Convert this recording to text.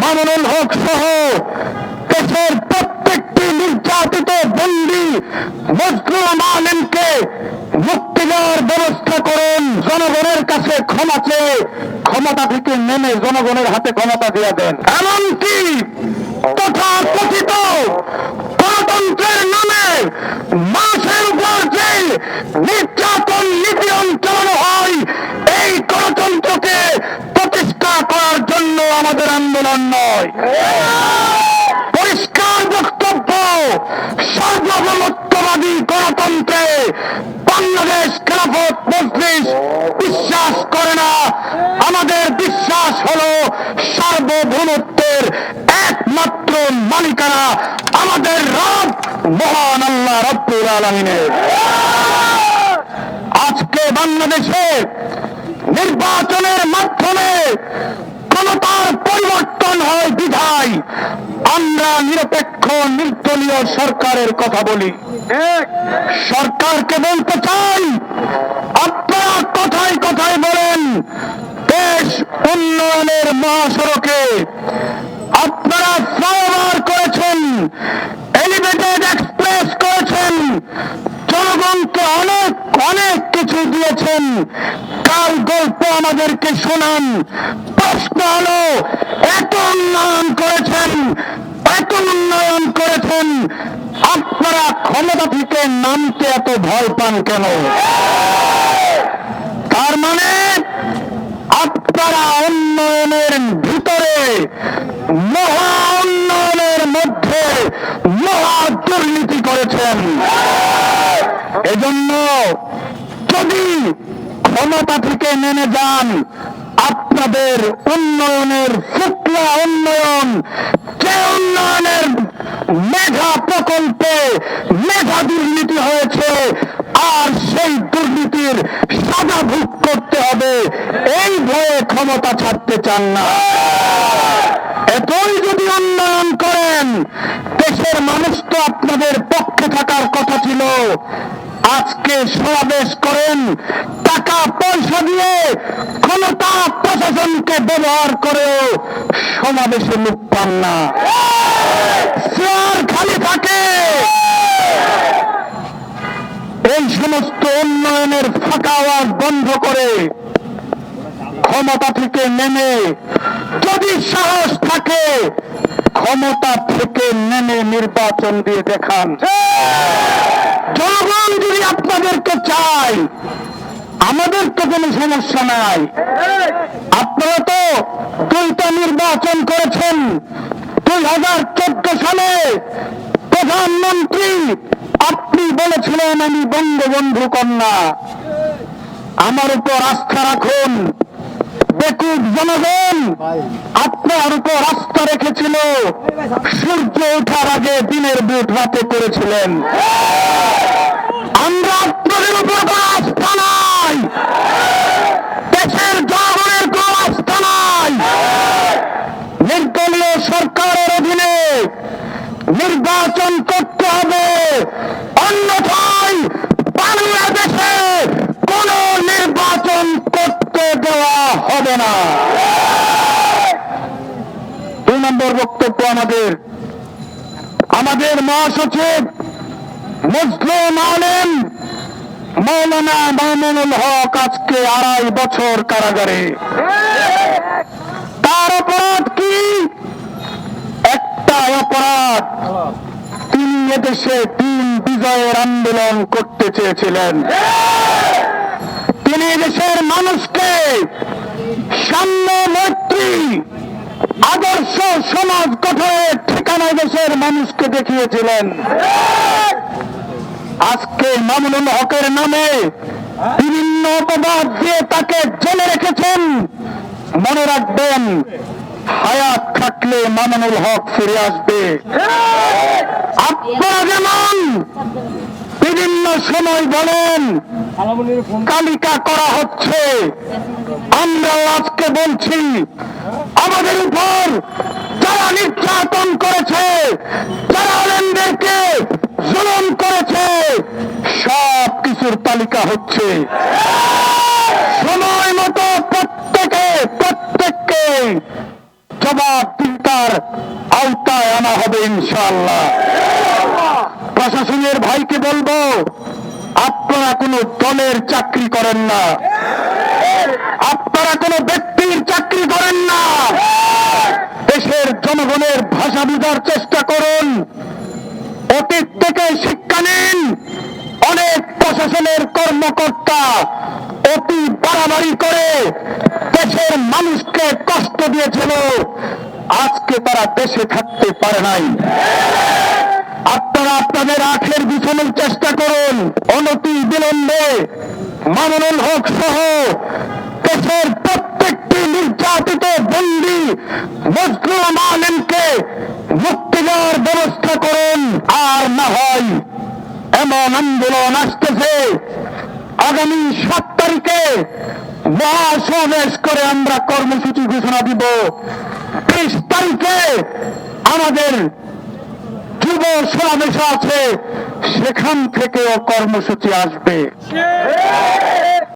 মামুনুল হক সহ দেশের প্রত্যেকটি নির্যাতিত বন্দী মজলুম আলেমকে মুক্তি দেওয়ার ব্যবস্থা করুন। জনগণের কাছে ক্ষমা চেয়ে ক্ষমতা থেকে নেমে জনগণের হাতে ক্ষমতা দিয়ে দেন। এমনকি তথা কথিত গণতন্ত্রের নামে মাসের উপর যে নির্যাতন আমাদের আন্দোলন নয়। পরিষ্কার বক্তব্য সার্বভৌমত্ববাদী গণতন্ত্রে বাংলাদেশ খেলাফত মজলিস বিশ্বাস করে না। আমাদের বিশ্বাস হলো সার্বভৌমত্বের একমাত্র মালিকানা আমাদের রব, মহান আল্লাহ রব্বুল আলমিনের। আজকে বাংলাদেশে নির্বাচনের মাধ্যমে আমরা নিরপেক্ষ নির্দলীয় সরকারের কথা বলি। সরকারকে বলতে চাই আপনারা কথায় কথায় বলেন দেশ উন্নয়নের মহাসড়কে আপনারা ফ্লাইওভার করেছেন এলিভেটেড এক্সপ্রেস করেছেন জনগণকে অনেক অনেক কিছু দিয়েছেন। কার গল্প আমাদেরকে শোনান প্রশ্ন হলো এত উন্নয়ন করেছেন এত উন্নয়ন করেছেন। আপনারা ক্ষমতা থেকে নামতে এত ভয় পান কেন? তার মানে আপনারা উন্নয়নের ভিতরে মহা উন্নয়নের মধ্যে মহা দুর্নীতি করেছেন। এজন্য যদি ক্ষমতা থেকে নেমে যান আপনাদের উন্নয়নের শুক্লা উন্নয়ন, যে উন্নয়নের মেঘা প্রকল্পে মেঘা দুর্নীতি হয়েছে, আর সেই দুর্নীতির সাজা ভোগ করতে হবে। এই ভয়ে ক্ষমতা ছাড়তে চান না। এতই যদি উন্নয়ন করেন, দেশের মানুষ তো আপনাদের পক্ষে থাকার কথা ছিল। আজকে সমাবেশ করেন। টাকা পয়সা দিয়ে ক্ষমতা প্রশাসনকে ব্যবহার করেও সমাবেশে মুখ পান না। চেয়ার খালি থাকে। এই সমস্ত উন্নয়নের ফাঁকা আওয়াজ বন্ধ করে ক্ষমতা থেকে নেমে যদি সাহস থাকে, ক্ষমতা থেকে নেমে নির্বাচন দিয়ে দেখান। জনগণ যদি আপনাদেরকে চায় আমাদের তো কোনো সমস্যা নাই। আপনারা তো দুইটা নির্বাচন করেছেন। দুই হাজার চোদ্দ সালে প্রধানমন্ত্রী, আপনি বলেছিলেন, আমি বঙ্গবন্ধু কন্যা। আমার উপর আস্থা রাখুন। বেকুব জনগণ আপনার উপর আস্থা রেখেছিল। সূর্য ওঠার আগে দিনের বুট রাতে করেছিলেন। আমরা আপনাদের উপর কোনো আস্থা নাই। দেশের জনগণের কোনো আস্থা নাই। নির্দলীয় সরকারের অধীনে নির্বাচন করতে হবে। অন্যথায় বাংলাদেশে কোন নির্বাচন করতে দেওয়া হবে না। দুই নম্বর বক্তব্য আমাদের। আমাদের মহাসচিব মুসলিম আলেম মৌলানা মামুনুল হক আজকে আড়াই বছর কারাগারে। তার অপরাধ কি? একটা অপরাধ। তিনি এদেশে তিন বিজয়ের আন্দোলন করতে চেয়েছিলেন। তিনি দেশের মানুষকে সাম্য মৈত্রী, আদর্শ সমাজ গঠনের ঠিকানা দেশের মানুষকে দেখিয়েছিলেন। আজকে মামুনুল হকের নামে বিভিন্ন অপবাদ দিয়ে তাকে জেলে রেখেছেন। মনে রাখবেন, হায়াত থাকলে মামুনুল হক ফিরে আসবে। আপনারা যেমন বিভিন্ন সময় বলেন, তালিকা করা হচ্ছে। আমরা আজকে বলছি, আমাদের উপর যারা নির্যাতন করেছে, যারা আলেমদেরকে জুলুম করেছে, সব কিছুর তালিকা হচ্ছে। সময় মতো প্রত্যেকে, প্রত্যেককে জবাব দিতে ব্যবস্থার আওতায় আনা হবে ইনশাআল্লাহ। প্রশাসনের ভাইকে বলব, আপনারা কোনো দলের চাকরি করেন না। আপনারা কোনো ব্যক্তির চাকরি করেন না। দেশের জনগণের ভাষা বুঝার চেষ্টা করুন। অতীত থেকে শিক্ষা নিন। অনেক প্রশাসনের কর্মকর্তা অতি বাড়াবাড়ি করে দেশের মানুষকে কষ্ট দিয়েছিল। আজকে তারা দেশে থাকতে পারে নাই। আপনারা আপনাদের আখের বিছানোর চেষ্টা করুন। অনতি বিলম্বে মামুনুল হক সহ দেশের প্রত্যেকটি নির্যাতিত বন্দী মজলুম আলেমকে মুক্তি দেওয়ার ব্যবস্থা করুন। আর না হয় এমন আন্দোলন আসতেছে, আগামী সাত তারিখে মহাসমাবেশ করে আমরা কর্মসূচি ঘোষণা দিব। বিশ তারিখে আমাদের যুব সমাবেশ আছে সেখান থেকেও কর্মসূচি আসবে।